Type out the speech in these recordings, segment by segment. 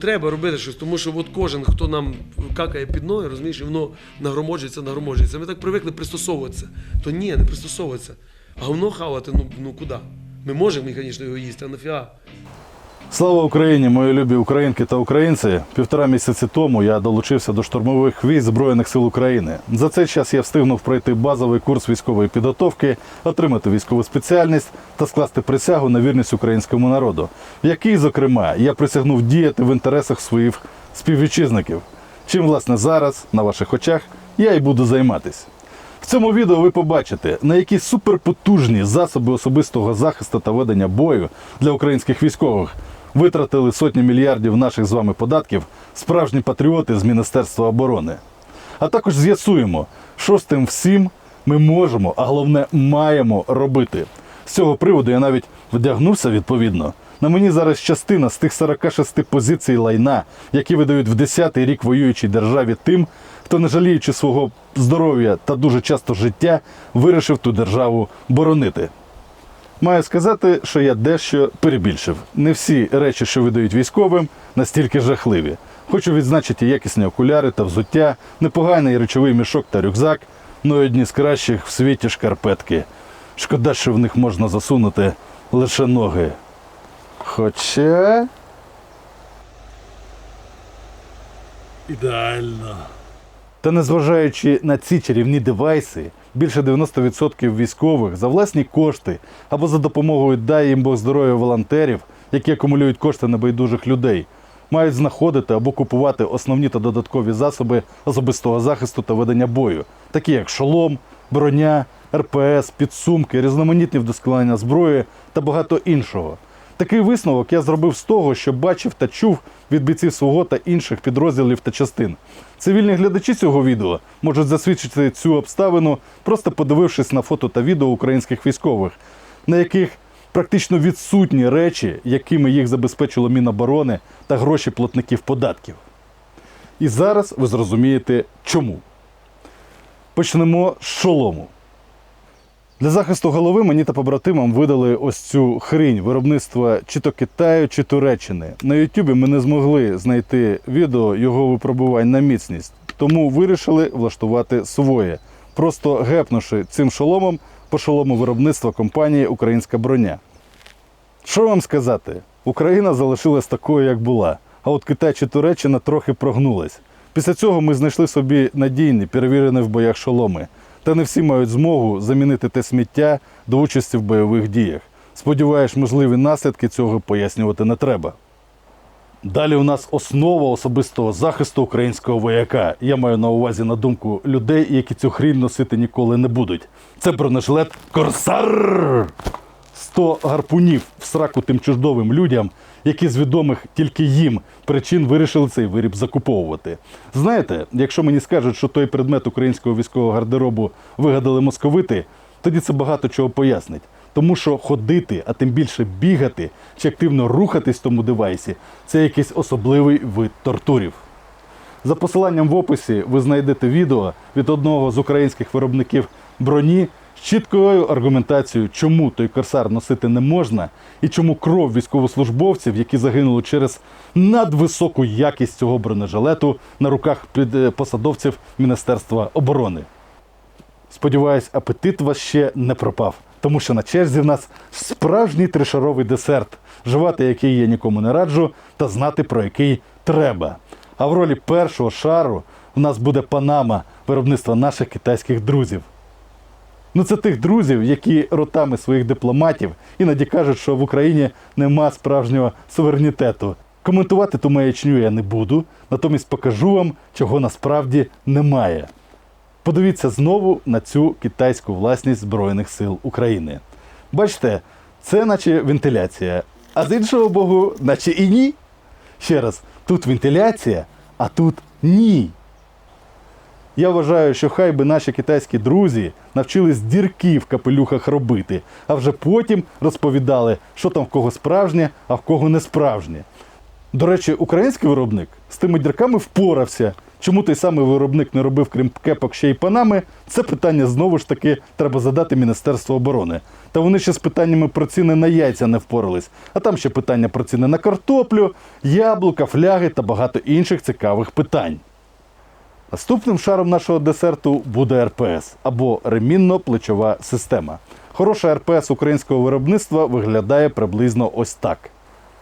Треба робити щось, тому що от кожен, хто нам какає під ноги, розумієш, воно нагромоджується, нагромоджується. Ми так привикли пристосовуватися. То ні, не пристосовуватися. А говно хавати, ну, ну куди? Ми можемо, звісно, його їсти, а нафіга? Слава Україні, мої любі українки та українці. Півтора місяці тому я долучився до штурмових військ Збройних сил України. За цей час я встигнув пройти базовий курс військової підготовки, отримати військову спеціальність та скласти присягу на вірність українському народу, в якій, зокрема, я присягнув діяти в інтересах своїх співвітчизників. Чим, власне, зараз, на ваших очах, я і буду займатися. В цьому відео ви побачите, на які суперпотужні засоби особистого захисту та ведення бою для українських військових витратили сотні мільярдів наших з вами податків справжні патріоти з Міністерства оборони. А також з'ясуємо, що з тим всім ми можемо, а головне маємо робити. З цього приводу я навіть вдягнувся відповідно. На мені зараз частина з тих 46 позицій лайна, які видають в 10-й рік воюючій державі тим, хто, не жаліючи свого здоров'я та дуже часто життя, вирішив ту державу боронити. Маю сказати, що я дещо перебільшив. Не всі речі, що видають військовим, настільки жахливі. Хочу відзначити якісні окуляри та взуття, непоганий речовий мішок та рюкзак, ну і одні з кращих в світі шкарпетки. Шкода, що в них можна засунути лише ноги. Хоча. Ідеально. Та незважаючи на ці чарівні девайси, більше 90% військових за власні кошти або за допомогою дай їм Бог здоров'я волонтерів, які акумулюють кошти небайдужих людей, мають знаходити або купувати основні та додаткові засоби особистого захисту та ведення бою, такі як шолом, броня, РПС, підсумки, різноманітні вдосконалення зброї та багато іншого. Такий висновок я зробив з того, що бачив та чув від бійців свого та інших підрозділів та частин. Цивільні глядачі цього відео можуть засвідчити цю обставину, просто подивившись на фото та відео українських військових, на яких практично відсутні речі, якими їх забезпечило Міноборони та гроші платників податків. І зараз ви зрозумієте чому. Почнемо з шолому. Для захисту голови мені та побратимам видали ось цю хрінь виробництва чи то Китаю, чи Туреччини. На Ютубі ми не змогли знайти відео його випробувань на міцність, тому вирішили влаштувати своє, просто гепнувши цим шоломом по шолому виробництва компанії Українська броня. Що вам сказати? Україна залишилась такою, як була, а от Китай чи Туреччина трохи прогнулась. Після цього ми знайшли собі надійні, перевірені в боях шоломи. Та не всі мають змогу замінити те сміття до участі в бойових діях. Сподіваюсь, можливі наслідки цього пояснювати не треба. Далі у нас основа особистого захисту українського вояка. Я маю на увазі на думку людей, які цю хрінь носити ніколи не будуть. Це бронежилет Корсар! 100 гарпунів в сраку тим чуждовим людям, які з відомих тільки їм причин вирішили цей виріб закуповувати. Знаєте, якщо мені скажуть, що той предмет українського військового гардеробу вигадали московити, тоді це багато чого пояснить. Тому що ходити, а тим більше бігати чи активно рухатись в тому девайсі це якийсь особливий вид тортурів. За посиланням в описі ви знайдете відео від одного з українських виробників броні чіткою аргументацією, чому той корсар носити не можна, і чому кров військовослужбовців, які загинули через надвисоку якість цього бронежилету на руках е, посадовців Міністерства оборони. Сподіваюсь, апетит вас ще не пропав, тому що на черзі в нас справжній тришаровий десерт, жувати який я нікому не раджу, та знати про який треба. А в ролі першого шару в нас буде панама виробництва наших китайських друзів. Ну, це тих друзів, які ротами своїх дипломатів іноді кажуть, що в Україні нема справжнього суверенітету. Коментувати ту маячню я не буду, натомість покажу вам, чого насправді немає. Подивіться знову на цю китайську власність Збройних сил України. Бачите, це наче вентиляція, а з іншого боку, наче і ні. Ще раз, тут вентиляція, а тут ні. Я вважаю, що хай би наші китайські друзі навчились дірки в капелюхах робити, а вже потім розповідали, що там в кого справжнє, а в кого не справжнє. До речі, український виробник з тими дірками впорався, Чому той самий виробник не робив крім кепок ще й панами? Це питання знову ж таки треба задати Міністерству оборони. Та вони ще з питаннями про ціни на яйця не впорались. А там ще питання про ціни на картоплю, яблука, фляги та багато інших цікавих питань. Наступним шаром нашого десерту буде РПС або ремінно-плечова система. Хороша РПС українського виробництва виглядає приблизно ось так.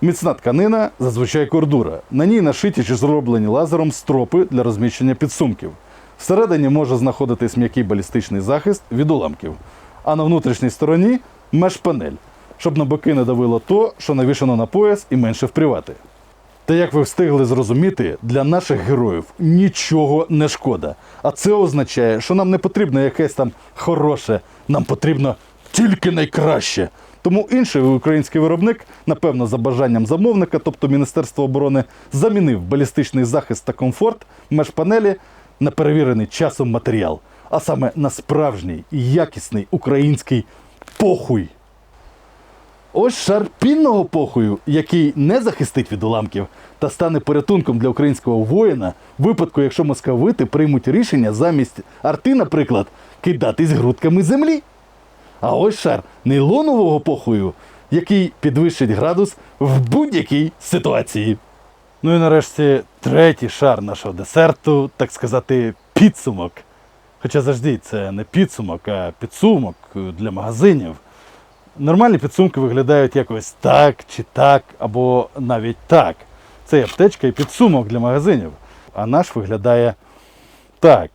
Міцна тканина, зазвичай кордура. На ній нашиті чи зроблені лазером стропи для розміщення підсумків. Всередині може знаходитись м'який балістичний захист від уламків, а на внутрішній стороні меш-панель, щоб на боки не давило то, що навішано на пояс і менше впрівати. Та як ви встигли зрозуміти, для наших героїв нічого не шкода. А це означає, що нам не потрібно якесь там хороше, нам потрібно тільки найкраще. Тому інший український виробник, напевно, за бажанням замовника, тобто Міністерство оборони, замінив балістичний захист та комфорт межпанелі на перевірений часом матеріал, а саме на справжній якісний український похуй. Ось шар пінного похою, який не захистить від уламків та стане порятунком для українського воїна, в випадку, якщо московити приймуть рішення замість арти, наприклад, кидатись грудками землі. А ось шар нейлонового похою, який підвищить градус в будь-якій ситуації. Ну і нарешті третій шар нашого десерту, так сказати, підсумок. Хоча завжди це не підсумок, а підсумок для магазинів. Нормальні підсумки виглядають якось так чи так, або навіть так. Це аптечка і підсумок для магазинів. А наш виглядає так.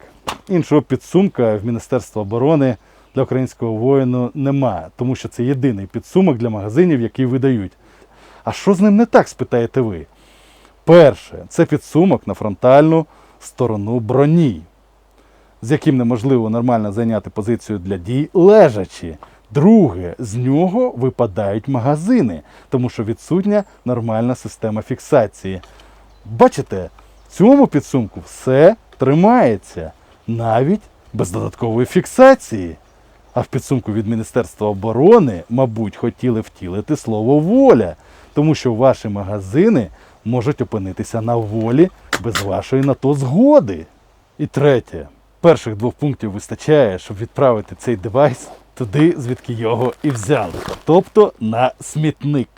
Іншого підсумка в Міністерства оборони для українського воїну немає, тому що це єдиний підсумок для магазинів, який видають. А що з ним не так, спитаєте ви? Перше, це підсумок на фронтальну сторону броні, з яким неможливо нормально зайняти позицію для дій лежачи. Друге, з нього випадають магазини, тому що відсутня нормальна система фіксації. Бачите, в цьому підсумку все тримається, навіть без додаткової фіксації. А в підсумку від Міністерства оборони, мабуть, хотіли втілити слово воля, тому що ваші магазини можуть опинитися на волі без вашої на то згоди. І третє, перших двох пунктів вистачає, щоб відправити цей девайс туди, звідки його і взяли, тобто на смітник.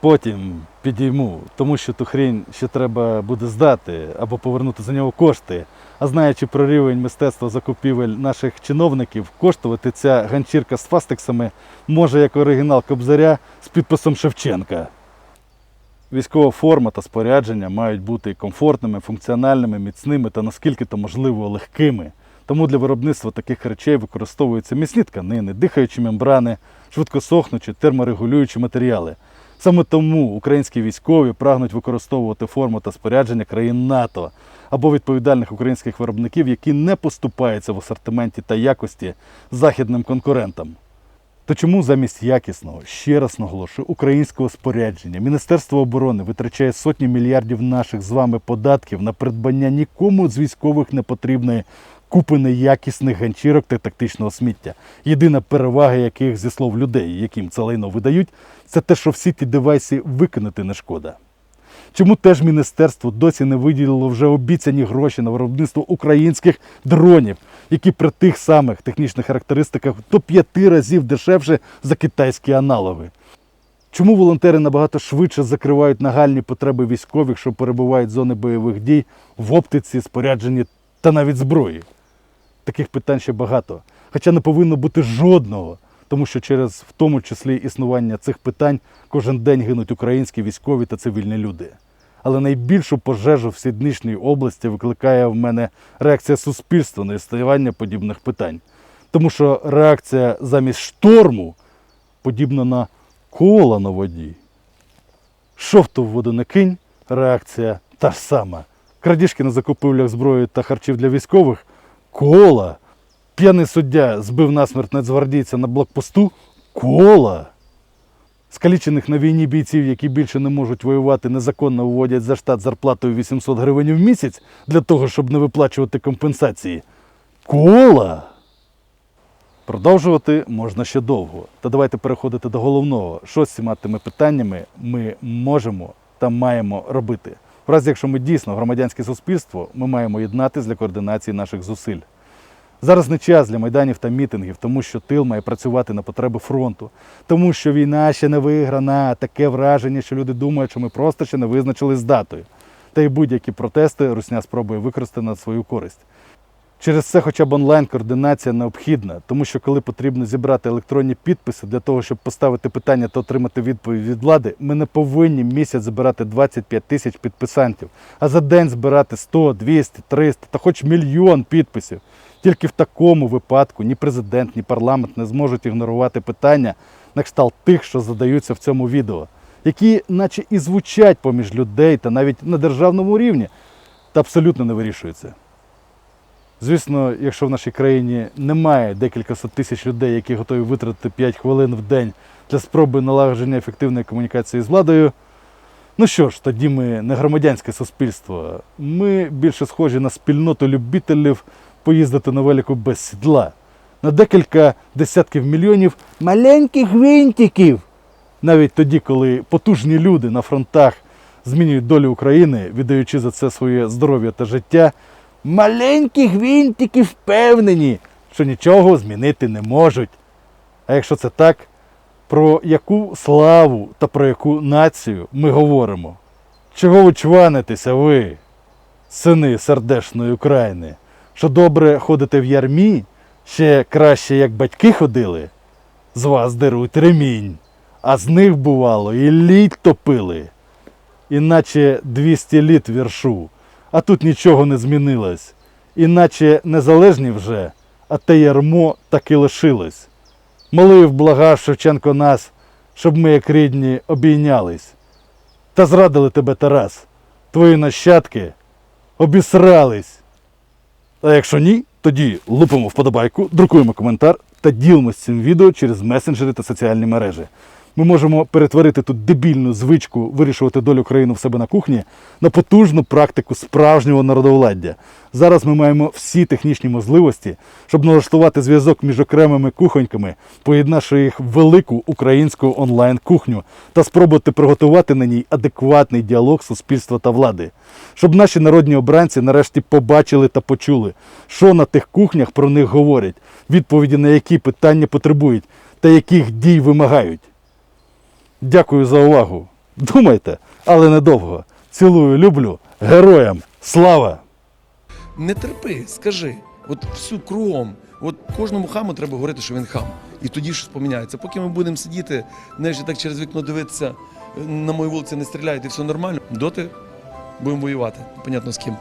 Потім підійму, тому що ту хрінь ще треба буде здати або повернути за нього кошти. А знаючи про рівень мистецтва закупівель наших чиновників, коштувати ця ганчірка з фастексами може як оригінал Кобзаря з підписом Шевченка. Військова форма та спорядження мають бути комфортними, функціональними, міцними та наскільки то можливо легкими. Тому для виробництва таких речей використовуються міцні тканини, дихаючі мембрани, швидкосохнучі, терморегулюючі матеріали. Саме тому українські військові прагнуть використовувати форму та спорядження країн НАТО або відповідальних українських виробників, які не поступаються в асортименті та якості західним конкурентам. То чому замість якісного, ще раз наголошую, українського спорядження Міністерство оборони витрачає сотні мільярдів наших з вами податків на придбання нікому з військових непотрібної купи неякісних ганчірок та тактичного сміття. Єдина перевага яких зі слов людей, яким це лайно видають, це те, що всі ті девайси викинути не шкода. Чому теж міністерство досі не виділило вже обіцяні гроші на виробництво українських дронів, які при тих самих технічних характеристиках до п'яти разів дешевше за китайські аналоги? Чому волонтери набагато швидше закривають нагальні потреби військових, що перебувають з зони бойових дій в оптиці, спорядженні та навіть зброї? Таких питань ще багато. Хоча не повинно бути жодного, тому що через в тому числі існування цих питань кожен день гинуть українські військові та цивільні люди. Але найбільшу пожежу в Сідничній області викликає в мене реакція суспільства на існування подібних питань. Тому що реакція замість шторму подібна на кола на воді. Шовту в воду не кинь, реакція та ж сама. Крадіжки на закупівлях зброї та харчів для військових кола. П'яний суддя збив насмерть нацгвардійця на блокпосту кола. Скалічених на війні бійців, які більше не можуть воювати, незаконно виводять за штат зарплатою 800 гривень в місяць для того, щоб не виплачувати компенсації. Кола. Продовжувати можна ще довго. Та давайте переходити до головного. Що з цими питаннями ми можемо та маємо робити. В разі, якщо ми дійсно громадянське суспільство, ми маємо єднатись для координації наших зусиль. Зараз не час для майданів та мітингів, тому що тил має працювати на потреби фронту, тому що війна ще не виграна. Таке враження, що люди думають, що ми просто ще не визначили з датою. Та й будь-які протести Русня спробує використати на свою користь. Через це хоча б онлайн координація необхідна, тому що коли потрібно зібрати електронні підписи для того, щоб поставити питання та отримати відповідь від влади, ми не повинні місяць збирати 25 тисяч підписантів, а за день збирати 100, 200, 300 та хоч мільйон підписів. Тільки в такому випадку ні президент, ні парламент не зможуть ігнорувати питання на кшталт тих, що задаються в цьому відео, які наче і звучать поміж людей та навіть на державному рівні, та абсолютно не вирішуються. Звісно, якщо в нашій країні немає декілька сот тисяч людей, які готові витратити 5 хвилин в день для спроби налагодження ефективної комунікації з владою, ну що ж, тоді ми не громадянське суспільство. Ми більше схожі на спільноту любителів поїздити на велику без сідла, на декілька десятків мільйонів маленьких гвинтиків. Навіть тоді, коли потужні люди на фронтах змінюють долю України, віддаючи за це своє здоров'я та життя, маленькі гвинтики впевнені, що нічого змінити не можуть. А якщо це так, про яку славу та про яку націю ми говоримо? Чого ви ви, сини сердешної України, що добре ходите в ярмі, ще краще, як батьки ходили? З вас деруть ремінь, а з них, бувало, і лід топили. Іначе 200 літ віршу, а тут нічого не змінилось. Іначе незалежні вже, а те ярмо таки лишилось. Молив блага Шевченко нас, щоб ми, як рідні, обійнялись. Та зрадили тебе, Тарас. Твої нащадки обісрались. А якщо ні, тоді лупимо вподобайку, друкуємо коментар та ділимось цим відео через месенджери та соціальні мережі. Ми можемо перетворити тут дебільну звичку вирішувати долю країни в себе на кухні на потужну практику справжнього народовладдя. Зараз ми маємо всі технічні можливості, щоб налаштувати зв'язок між окремими кухоньками, поєднавши їх в велику українську онлайн-кухню та спробувати приготувати на ній адекватний діалог суспільства та влади, щоб наші народні обранці нарешті побачили та почули, що на тих кухнях про них говорять, відповіді на які питання потребують та яких дій вимагають. Дякую за увагу. Думайте, але недовго. Цілую, люблю. Героям слава! Не терпи, скажи. От всю кругом. От кожному хаму треба говорити, що він хам. І тоді щось поміняється. Поки ми будемо сидіти, знаєш, так через вікно дивитися, на мою вулиці не стріляють і все нормально, доти будемо воювати. Понятно з ким.